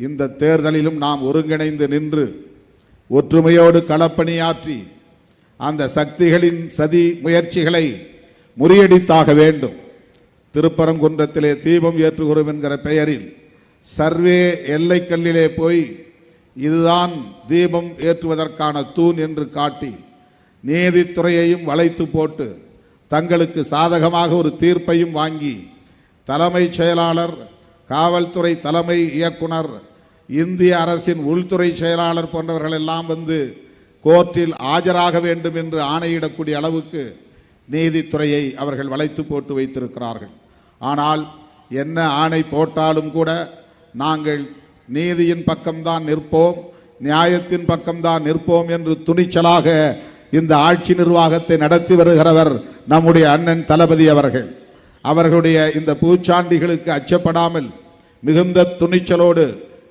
இந்த தேர்தலிலும் நாம் ஒருங்கிணைந்து நின்று ஒற்றுமையோடு களப்பணியாற்றி அந்த சக்திகளின் சதி முயற்சிகளை முறியடித்தாக வேண்டும். திருப்பரங்குன்றத்திலே தீபம் ஏற்றுகிறோம் என்கிற பெயரில் சர்வே எல்லைக்கல்லிலே போய் இதுதான் தீபம் ஏற்றுவதற்கான தூண் என்று காட்டி நீதித்துறையையும் வளைத்து போட்டு தங்களுக்கு சாதகமாக ஒரு தீர்ப்பையும் வாங்கி தலைமைச் செயலாளர் காவல்துறை தலைமை இயக்குனர் இந்திய அரசின் உள்துறை செயலாளர் போன்றவர்கள் எல்லாம் வந்து கோர்ட்டில் ஆஜராக வேண்டும் என்று ஆணையிடக்கூடிய அளவுக்கு நீதித்துறையை அவர்கள் வளைத்து போட்டு வைத்திருக்கிறார்கள். ஆனால் என்ன ஆணை போட்டாலும் கூட நாங்கள் நீதியின் பக்கம்தான் நிற்போம் நியாயத்தின் பக்கம்தான் நிற்போம் என்று துணிச்சலாக இந்த ஆட்சி நிர்வாகத்தை நடத்தி வருகிறவர் நம்முடைய அண்ணன் தளபதி அவர்கள். அவர்களுடைய இந்த பூச்சாண்டிகளுக்கு அச்சப்படாமல் மிகுந்த துணிச்சலோடு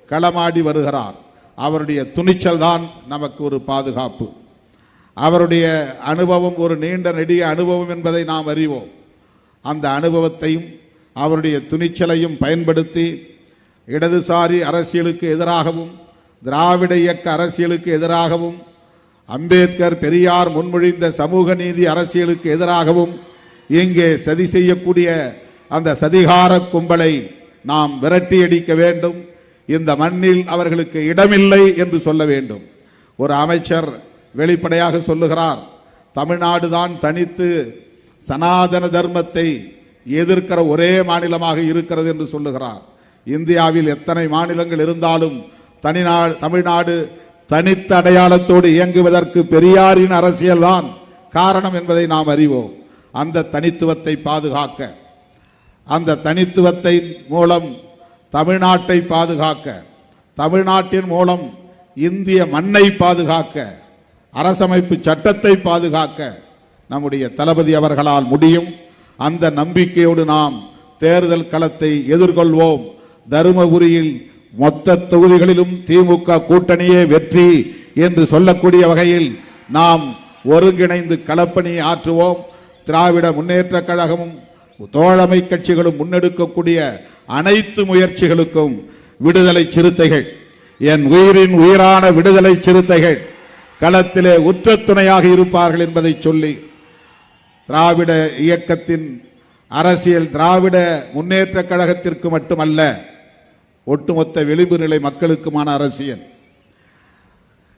களமாடி வருகிறார். அவருடைய துணிச்சல் தான் நமக்கு ஒரு பாதுகாப்பு. அவருடைய அனுபவம் ஒரு நீண்ட நெடிய அனுபவம் என்பதை நாம் அறிவோம். அந்த அனுபவத்தையும் அவருடைய துணிச்சலையும் பயன்படுத்தி இடதுசாரி அரசியலுக்கு எதிராகவும் திராவிட இயக்க அரசியலுக்கு எதிராகவும் அம்பேத்கர் பெரியார் முன்மொழிந்த சமூக நீதி அரசியலுக்கு எதிராகவும் இங்கே சதி செய்யக்கூடிய அந்த சதிகார கும்பலை நாம் விரட்டியடிக்க வேண்டும். இந்த மண்ணில் அவர்களுக்கு இடமில்லை என்று சொல்ல வேண்டும். ஒரு அமைச்சர் வெளிப்படையாக சொல்லுகிறார் தமிழ்நாடு தான் தனித்து சனாதன தர்மத்தை எதிர்க்கிற ஒரே மாநிலமாக இருக்கிறது என்று சொல்லுகிறார். இந்தியாவில் எத்தனை மாநிலங்கள் இருந்தாலும் தனிநாடு தமிழ்நாடு தனித்த அடையாளத்தோடு இயங்குவதற்கு பெரியாரின் அரசியல்தான் காரணம் என்பதை நாம் அறிவோம். அந்த தனித்துவத்தை பாதுகாக்க அந்த தனித்துவத்தை மூலம் தமிழ்நாட்டை பாதுகாக்க தமிழ்நாட்டின் மூலம் இந்திய மண்ணை பாதுகாக்க அரசமைப்பு சட்டத்தை பாதுகாக்க நம்முடைய தளபதி அவர்களால் முடியும். அந்த நம்பிக்கையோடு நாம் தேர்தல் களத்தை எதிர்கொள்வோம். தருமபுரியில் மொத்த தொகுதிகளிலும் திமுக கூட்டணியே வெற்றி என்று சொல்லக்கூடிய வகையில் நாம் ஒருங்கிணைந்து களப்பணி ஆற்றுவோம். திராவிட முன்னேற்றக் கழகமும் தோழமை கட்சிகளும் முன்னெடுக்கக்கூடிய அனைத்து முயற்சிகளுக்கும் விடுதலை சிறுத்தைகள் என் உயிரின் உயிரான விடுதலை சிறுத்தைகள் களத்திலே உற்ற துணையாக இருப்பார்கள் என்பதை சொல்லி திராவிட இயக்கத்தின் அரசியல் திராவிட முன்னேற்ற கழகத்திற்கு மட்டுமல்ல ஒட்டுமொத்த விளிம்பு நிலை மக்களுக்குமான அரசியல்.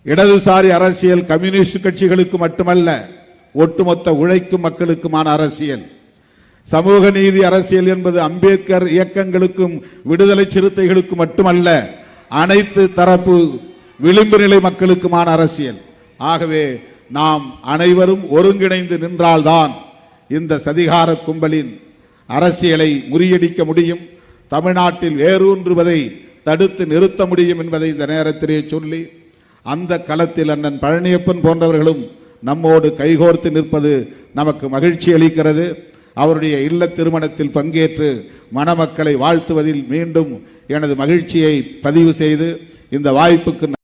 இடதுசாரி அரசியல் கம்யூனிஸ்ட் கட்சிகளுக்கு மட்டுமல்ல ஒட்டுமொத்த உழைக்கும் மக்களுக்குமான அரசியல். சமூக நீதி அரசியல் என்பது அம்பேத்கர் இயக்கங்களுக்கும் விடுதலை சிறுத்தைகளுக்கும் மட்டுமல்ல அனைத்து தரப்பு விளிம்பு நிலை மக்களுக்குமான அரசியல். ஆகவே நாம் அனைவரும் ஒருங்கிணைந்து நின்றால்தான் இந்த சதிகார கும்பலின் அரசியலை முறியடிக்க முடியும் தமிழ்நாட்டில் வேரூன்றுவதை தடுத்து நிறுத்த முடியும் என்பதை இந்த நேரத்திலே சொல்லி அந்த களத்தில் அண்ணன் பழனியப்பன் போன்றவர்களும் நம்மோடு கைகோர்த்து நிற்பது நமக்கு மகிழ்ச்சி அளிக்கிறது. அவருடைய இல்ல திருமணத்தில் பங்கேற்று மணமக்களை வாழ்த்துவதில் மீண்டும் எனது மகிழ்ச்சியை பதிவு செய்து இந்த வாய்ப்புக்கு